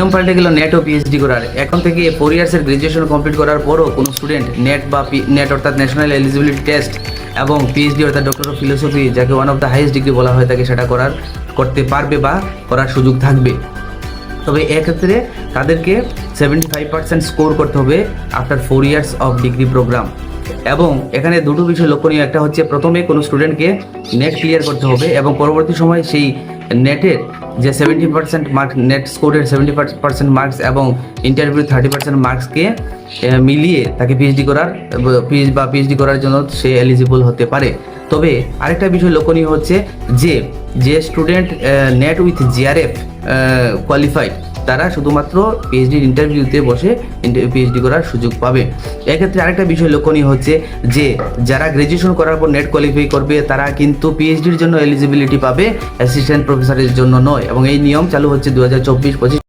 নিয়ম পাল্টে গেল নেট ও পিএইচডি করার। এখন থেকে ফোর ইয়ার্সের গ্রাজুয়েশন কমপ্লিট করার পরও কোনো স্টুডেন্ট নেট বা নেট অর্থাৎ ন্যাশনাল এলিজিবিলিটি টেস্ট এবং পিএইচডি অর্থাৎ ডক্টর অফ ফিলোসফি যাকে one of the highest degree বলা হয়, তাকে সেটা করার, করতে পারবে বা করার সুযোগ থাকবে। তবে এক্ষেত্রে তাদেরকে সেভেন্টি ফাইভ পার্সেন্ট স্কোর করতে হবে after four years of degree program এবং এখানে দুটো বিষয় লক্ষণীয়। একটা হচ্ছে প্রথমে কোনো স্টুডেন্টকে নেট ক্লিয়ার করতে হবে এবং পরবর্তী সময় সেই নেটের যে সেভেন্টি পার্সেন্ট মার্কস নেট স্কোরের সেভেন্টি পার্সেন্ট মার্কস এবং ইন্টারভিউ থার্টি পার্সেন্ট মার্কসকে মিলিয়ে তাকে পিএইচডি করার পিএইচ বা পিএইচডি করার জন্য সে এলিজিবল হতে পারে। তবে আরেকটা বিষয় লক্ষণীয় হচ্ছে যে যে student NET with JRF qualified তারা শুধুমাত্র পিএইচডির ইন্টারভিউতে বসে পিএইচডি করার সুযোগ পাবে। এক্ষেত্রে আরেকটা বিষয় লক্ষণীয় হচ্ছে যে, যারা গ্র্যাজুয়েশন করার পর নেট কোয়ালিফাই করবে, তারা কিন্তু পিএইচডির জন্য এলিজিবিলিটি পাবে অ্যাসিস্ট্যান্ট প্রফেসরের জন্য নয়। এবং এই নিয়ম চালু হচ্ছে দু হাজার চব্বিশ পঁচিশ